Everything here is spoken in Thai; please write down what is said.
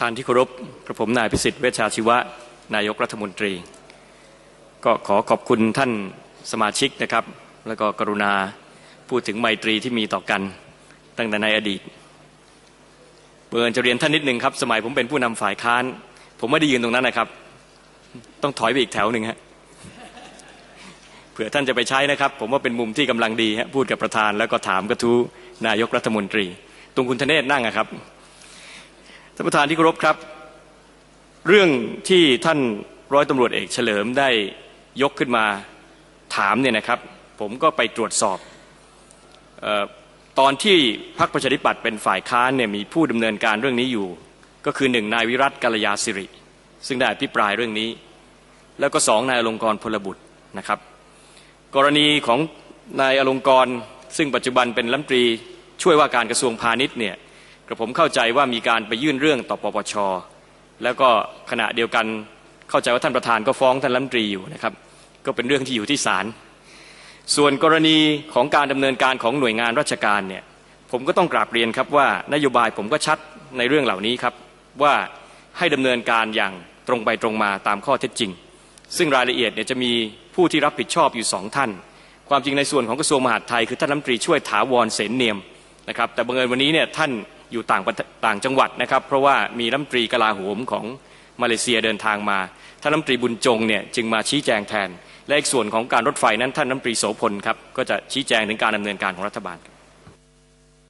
ท่านที่เคารพกระผมนายพิสิทธิ์เวชชาชีวะ นายกรัฐมนตรี ก็ขอขอบคุณท่านสมาชิกนะครับ แล้วก็กรุณาพูดถึงไมตรีที่มีต่อกันตั้งแต่ในอดีตเบิร์นจะเรียนท่านนิดหนึ่งครับ สมัยผมเป็นผู้นำฝ่ายค้าน ผมไม่ได้ยืนตรงนั้นนะครับ ต้องถอยไปอีกแถวหนึ่งฮะเผื่อท่านจะไปใช้นะครับ ผมว่าเป็นมุมที่กำลังดีฮะพูดกับประธานแล้วก็ถามกระทู้นายกรัฐมนตรี ตรงคุณธเนศนั่งอะครับ ท่านประธานที่เคารพครับ เรื่องที่ท่านร้อยตำรวจเอกเฉลิมได้ยกขึ้นมาถามเนี่ยนะครับ ผมก็ไปตรวจสอบออตอนที่พรรคประชาธิปัตย์เป็นฝ่ายค้านเนี่ยมีผู้ดำเนินการเรื่องนี้อยู่ ก็คือหนึ่งนายวิรัตกัลยาสิริ ซึ่งได้อภิปรายเรื่องนี้ แล้วก็สองนายอลงกรณ์พลบุตรนะครับ กรณีของนายอลงกรณ์ซึ่งปัจจุบันเป็นรัฐมนตรีช่วยว่าการกระทรวงพาณิชย์เนี่ย กระผมเข้าใจว่ามีการไปยื่นเรื่องต่อปปช แล้วก็ขณะเดียวกันเข้าใจว่าท่านประธานก็ฟ้องท่านรัฐมนตรีอยู่นะครับ ก็เป็นเรื่องที่อยู่ที่ศาลส่วนกรณีของการดำเนินการของหน่วยงานราชการเนี่ยผมก็ต้องกราบเรียนครับว่านโยบายผมก็ชัดในเรื่องเหล่านี้ครับว่าให้ดำเนินการอย่างตรงไปตรงมาตามข้อเท็จจริง ซึ่งรายละเอียดเนี่ยจะมีผู้ที่รับผิดชอบอยู่สองท่าน ความจริงในส่วนของกระทรวงมหาดไทยคือท่านรัฐมนตรีช่วยถาวรเสนเนียมนะครับแต่บังเอิญวันนี้เนี่ยท่าน อยู่ต่างต่างจังหวัดนะครับ เพราะว่ามีรัฐมนตรีกลาโหมของมาเลเซียเดินทางมาท่านรัฐมนตรีบุญจงเนี่ยจึงมาชี้แจงแทน และอีกส่วนของการรถไฟนั้นท่านรัฐมนตรีโสพลครับก็จะชี้แจงถึงการดำเนินการของรัฐบาล